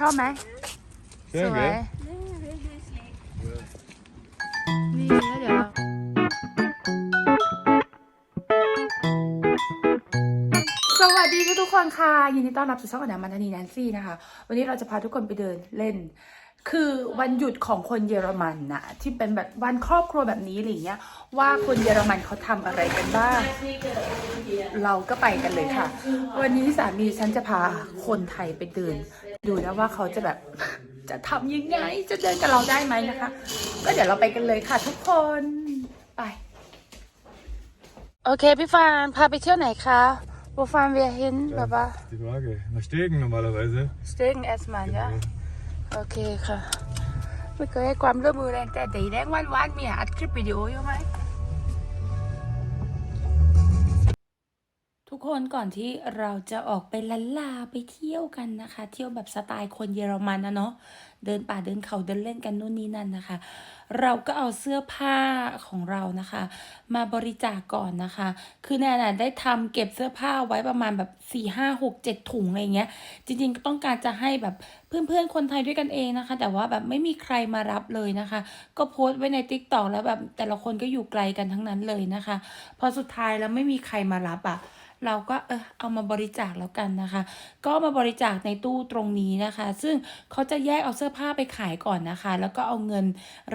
ชอบไหมส Schön, วย gell? นี่แล้วเดี๋ยวเราสวัสดีทุกๆคนค่ะยินดีต้อนรับสู่ช่องอนามันธนีแนนซี่นะคะ วันนี้เราจะพาทุกคนไปเดินเล่น คือวันหยุดของคนเยอรมันนะที่เป็นแบบวันครอบครัวแบบนี้อะไรอย่างเงี้ย ว่าคนเยอรมันเขาทำอะไรกันบ้าง เราก็ไปกันเลยค่ะ วันนี้สามีฉันจะพาคนไทยไปเดิน ดูนะว่าเขาจะแบบจะทำยังไง จะเดินกับเราได้ไหมนะคะ ก็เดี๋ยวเราไปกันเลยค่ะทุกคนไป โอเคพี่ฟานพาไปเที่ยวไหนคะบูฟานเวียเห็นแบบว่า Die Frage. Nach Stegen normalerweise. สเต็กแอสมันยะโอเคค่ะ ไม่เคยให้ความร่วมมือแรงแต่ดีแรงวันวันๆมีอัดคลิปวิดีโออยู่ไหม กคนก่อนที่เราจะออกไปลันลาไปเที่ยวกันนะคะ เที่ยวแบบสไตล์คนเยอรมันนะเนาะเดินป่าเดินเขาเดินเล่นกันนู่นนี่นั่นนะคะ เราก็เอาเสื้อผ้าของเรานะคะ มาบริจาคก่อนนะคะ คือแนนะได้ทำเก็บเสื้อผ้าไว้ประมาณแบบ4ี่ห้าหกเจ็ดถุงอะไรเงี้ย จริงๆก็ต้องการจะให้แบบเพื่อนๆคนไทยด้วยกันเองนะคะ แต่ว่าแบบไม่มีใครมารับเลยนะคะ ก็โพสต์ไว้ใน t ิ k t o k แล้วแบบแต่ละคนก็อยู่ไกลกันทั้งนั้นเลยนะคะ พอสุดท้ายแล้วไม่มีใครมารับอะ่ะ เราก็เออเอามาบริจาคแล้วกันนะคะ ก็มาบริจาคในตู้ตรงนี้นะคะ ซึ่งเขาจะแยกเอาเสื้อผ้าไปขายก่อนนะคะ แล้วก็เอาเงิน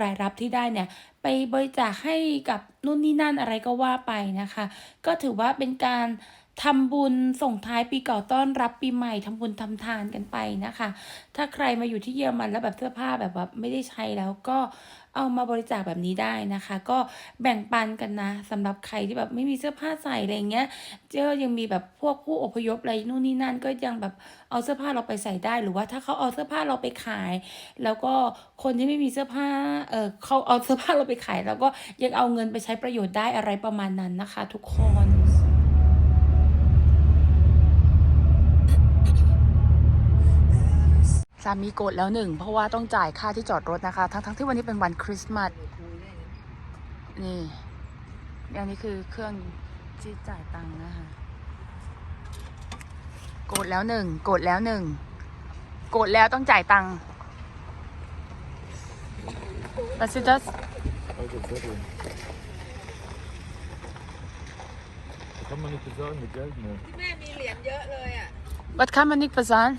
รายรับที่ได้เนี่ยไปบริจาคให้กับนู่นนี่นั่นอะไรก็ว่าไปนะคะ ก็ถือว่าเป็นการ ทำบุญส่งท้ายปีเก่าต้อนรับปีใหม่ทำบุญทำทานกันไปนะคะ ถ้าใครมาอยู่ที่เยอรมันแล้วแบบเสื้อผ้าแบบว่าไม่ได้ใช้แล้วก็เอามาบริจาคแบบนี้ได้นะคะ ก็แบ่งปันกันนะสำหรับใครที่แบบไม่มีเสื้อผ้าใส่อะไรเงี้ยเจ้ายังมีแบบพวกผู้อพยพอะไรนู่นนี่นั่น ก็ยังแบบเอาเสื้อผ้าเราไปใส่ได้ หรือว่าถ้าเขาเอาเสื้อผ้าเราไปขาย แล้วก็คนที่ไม่มีเสื้อผ้าเออเขาเอาเสื้อผ้าเราไปขาย แล้วก็ยังเอาเงินไปใช้ประโยชน์ได้อะไรประมาณนั้นนะคะ ทุกคน สามีโกรธแล้วหนึ่ง เพราะว่าต้องจ่ายค่าที่จอดรถนะคะ ทั้งทั้งที่วันนี้เป็นวันคริสต์มาสนี่อันนี้คือเครื่องที่จ่ายตังค์นะคะโกรธแล้วหนึ่งโกรธแล้วหนึ่งโกรธแล้วต้องจ่ายตังค์ Was ist das? Also Zettel. Da kann man nicht bezahlen mit Geld mehr. แม่มีเหรียญเยอะเลยอะ Was kann man nicht bezahlen?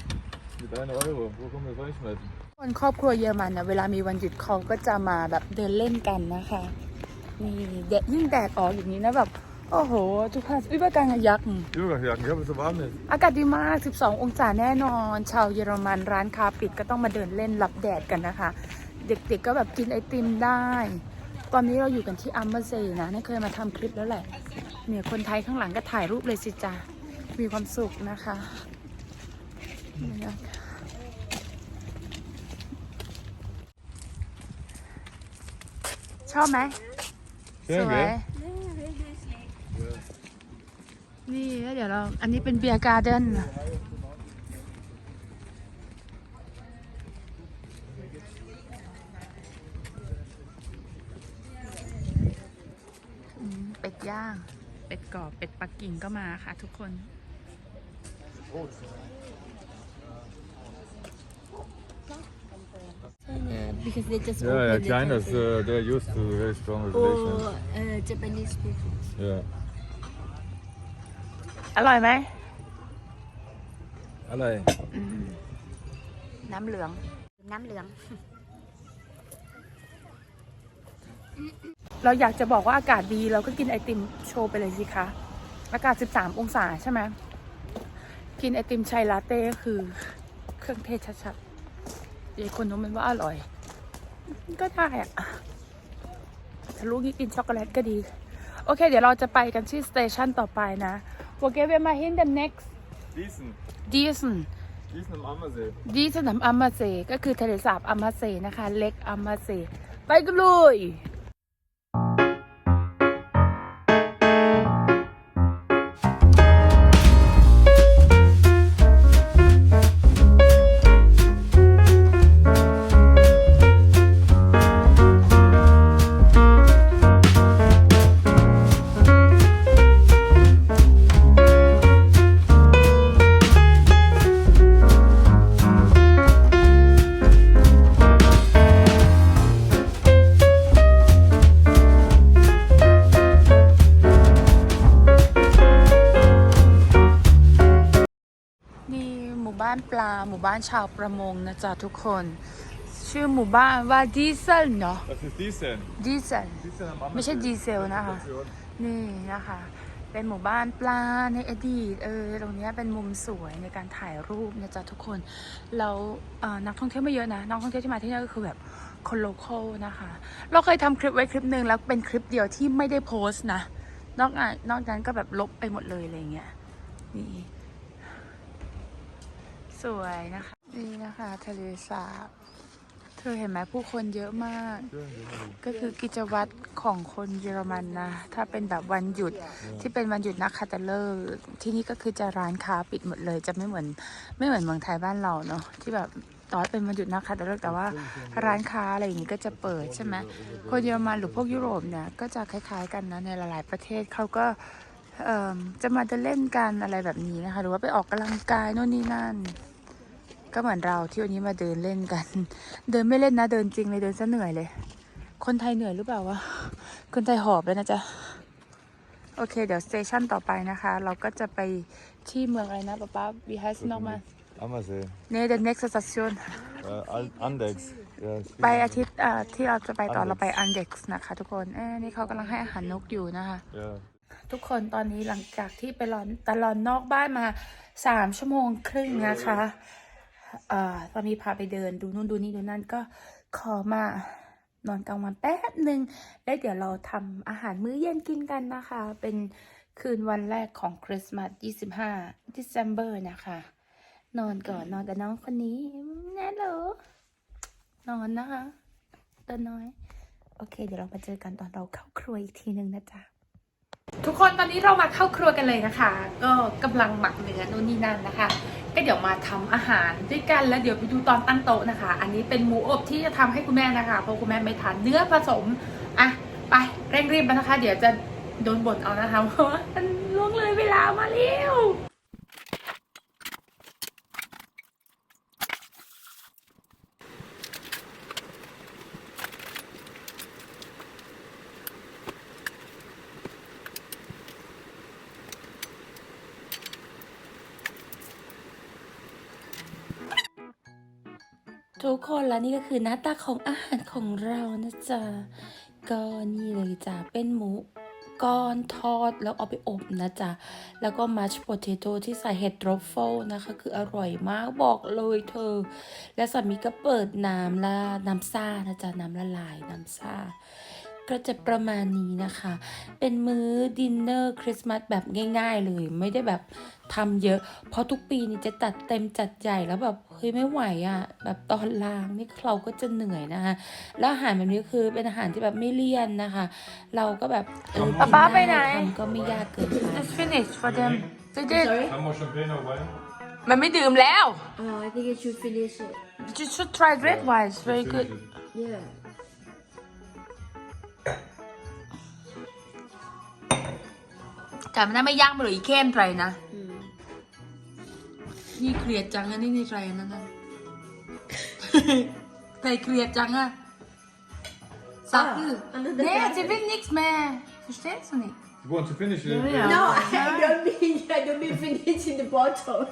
Mit 1 Euro. Wo kommen wir reinschmeißen? คนครอบครัวเยอรมันนะเวลามีวันหยุดเขาก็จะมาแบบเดินเล่นกันนะคะนี่แดดยิ่งแดดออกอย่างนี้นะแบบโอ้โหทุกท่านวิบการยักษ์ Bürgerjacken, ja, weil es so warm ist. อากาศดีมาก 12 องศาแน่นอน ชาวเยอรมันร้านค้าปิดก็ต้องมาเดินเล่นรับแดดกันนะคะ เด็กๆก็แบบกินไอติมได้ ตอนนี้เราอยู่กันที่อัมเบอร์เซนะนี่เคยมาทำคลิปแล้วแหละ เนี่ยคนไทยข้างหลังก็ถ่ายรูปเลยสิจ้ามีความสุขนะคะนี่นะคะ ชอบไหมส Schön, วย gell? นี่แล้วเดี๋ยวเรา อันนี้เป็นเบียร์การ์เด้นอืมเป็ดย่าง เป็ดกรอบ เป็ดปักกิ่งก็มาค่ะทุกคน because they just Yeah, yeah, opened the China's, cafe. uh, they're used to very strong regulation. or uh, Japanese people. Yeah. อร่อยไหม Alle. น้ำเหลือง น้ำเหลือง เราอยากจะบอกว่าอากาศดีเราก็กินไอติมโชว์ไปเลยสิคะ อากาศ 13 องศาใช่ไหมกินไอติมชัยลาเต้ก็คือเครื่องเทศชัดๆยายคนนู้นมันว่าอร่อย ก็ได้อะถ้าลูกนี่กินช็อกโกแลตก็ดี โอเค เดี๋ยวเราจะไปกันที่สเตชันต่อไปนะ w o g e wir mal hin the next Diesen. Diesen Diesen am Ammersee. ดีสนามอัมมาเซก็คือทะเลสาบอัมมาเซนะคะ เล็กอัมมาเซไปกันเลย บ้านปลา หมู่บ้านชาวประมงนะจ๊ะทุกคน ชื่อหมู่บ้านว่าดีเซลเนาะ Das ist Diesel. ดีเซล Diesel am ไม่ใช่ดีเซลนะคะนี่นะคะ เป็นหมู่บ้านปลาในอดีต เออ ตรงเนี้ยเป็นมุมสวยในการถ่ายรูปนะจ๊ะทุกคน แล้วเอ่อนักท่องเที่ยวไม่เยอะนะ นักท่องเที่ยวที่มาที่นี่ก็คือแบบคนโลเคอลนะคะ เราเคยทำคลิปไว้คลิปหนึ่งแล้วเป็นคลิปเดียวที่ไม่ได้โพสต์นะ นอกนั้นนอกนั้นก็แบบลบไปหมดเลยอะไรเงี้ย นี่ส วยนะคะ นี่นะคะทะเลสาบ เธอเห็นไหมผู้คนเยอะมาก ก็คือกิจวัตรของคนเยอรมันนะ ถ้าเป็นแบบวันหยุดที่เป็นวันหยุดนักขัตฤกษ์ที่นี่ก็คือจะร้านค้าปิดหมดเลย จะไม่เหมือนไม่เหมือนเมืองไทยบ้านเราเนาะที่แบบตอนเป็นวันหยุดนักขัตฤกษ์แต่ว่าร้านค้าอะไรอย่างงี้ก็จะเปิดใช่ไหมคนเยอรมันหรือพวกยุโรปเนี่ยก็จะคล้าย ๆ กันนะในหลาย ๆ ประเทศเขาก็จะมาเดินเล่นกันอะไรแบบนี้นะคะ หรือว่าไปออกกำลังกายโน่นนี่นั่น ก็เหมือนเราที่วันนี้มาเดินเล่นกัน เดินไม่เล่นนะ เดินจริงเลยเดินซะเหนื่อยเลย คนไทยเหนื่อยหรือเปล่าวะ คนไทยหอบแล้วนะจ๊ะ โอเค เดี๋ยวสเตชันต่อไปนะคะ เราก็จะไปที่เมืองอะไรนะป๊าป๊าบีไฮส์นอกมา Ammersee. เน the next station Äh, Al- Andex. Ja, ist ไป viel- อาทิตย์เอ่อที่เราจะไปต่อ Andex เราไปอันเด็กซ์นะคะ ทุกคนเอ้ยนี่เขากำลังให้อาหารนกอยู่นะคะ Ja. ทุกคนตอนนี้หลังจากที่ไปรอนตลอนนอกบ้านมาสามชั่วโมงครึ่งนะคะ เอ่อตอนนี้พาไปเดินดูนู่นดูนี่ดูนั่นก็ขอมานอนกลางวันแป๊บหนึ่งแล้วเดี๋ยวเราทำอาหารมื้อเย็นกินกันนะคะ เป็นคืนวันแรกของคริสต์มาส 25 December นะคะ นอนก่อนนอนกับน้องคนนี้แน่เหรอนอนนะคะตัวน้อย โอเค เดี๋ยวเรามาเจอกันตอนเราเข้าครัวอีกทีหนึ่งนะจ๊ะทุกคนตอนนี้เรามาเข้าครัวกันเลยนะคะ ก็กำลังหมักเนื้อนู่นนี่นั่นนะคะ ก็เดี๋ยวมาทำอาหารด้วยกันแล้วเดี๋ยวไปดูตอนตั้งโต๊ะนะคะ อันนี้เป็นหมูอบที่จะทำให้คุณแม่นะคะเพราะคุณแม่ไม่ทานเนื้อผสมอะไปเร่งรีบนะคะ เดี๋ยวจะโดนบ่นเอานะคะเพราะว่ามันล่วงเลยเวลามาเร็ว ทุกคนและนี่ก็คือหน้าตาของอาหารของเรานะจ๊ะก็นี่เลยจ้ะเป็นหมูก้อนทอดแล้วเอาไปอบนะจ๊ะ แล้วก็มัชโพเทโต้ที่ใส่เห็ดโรฟเฟิลนะคะ คืออร่อยมากบอกเลยเธอ และสามีก็เปิดน้ำละน้ำซ่านะจ๊ะ น้ำละลายน้ำซ่า ก็จะประมาณนี้นะคะ เป็นมื้อดินเนอร์คริสต์มาสแบบง่ายๆเลย ไม่ได้แบบทำเยอะ เพราะทุกปีนี่จะจัดเต็มจัดใหญ่แล้วแบบเฮ้ยไม่ไหวอะ่ะ แบบตอนล้างนี่เราก็จะเหนื่อยนะคะ แล้วอาหารแบบนี้คือเป็นอาหารที่แบบไม่เลี่ยนนะคะ เราก็แบบเออกินป๊าไปไหนทำก็ไม่ยากเกินไป It's finished for them they did Haben wir Champagner Wein? มันไม่ดื่มแล้ว Uh, I think you should finish it. you should try red wine it's very good Yeah. แต่มันน่าไม่ย่างไปหรืออีเคนไรนะ Mm. นี่เครียดจังอะนี่นี่ไรนั่นน่ะใครเครียดจังอะสักคือ under the เนี่ย bed. จะเป็น nichts mehr verstehst du nicht You want to finish it? No, I don't mean I don't mean finish in the bottle.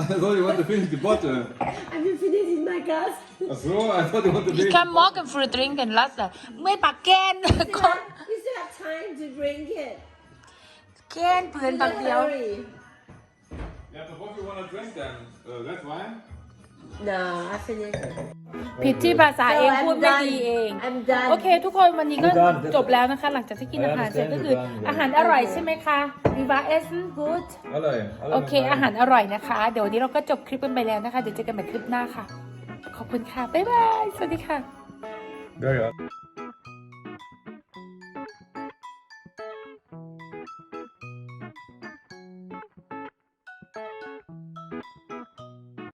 I thought you want to finish the bottle. I mean finish in my glass. Ach so, I thought you want to ich drink. kann morgen früh trinken lassen ไม่ปากแกน You still have time to drink it. แกนเพื่อนปากเดียว Hurry. Yeah, but what do you want to drink then? Uh, red wine? No, I finished it. ผิดที่ภาษาเอง No, I'm พูดไม่ done. ดีเอง I'm done. โอเค ทุกคนวันนี้ก็ You're done. จบแล้วนะคะ หลังจากที่กินอาหารเสร็จก็คือ You're done. อาหารอร่อยใช่ไหมคะวิวาเอสกูด Alle. alle โอเค mit Wein. อาหารอร่อยนะคะ เดี๋ยววันนี้เราก็จบคลิปกันไปแล้วนะคะ เดี๋ยวเจอกันใหม่คลิปหน้าค่ะ ขอบคุณค่ะ บ๊ายบาย สวัสดีค่ะ Ja, ja.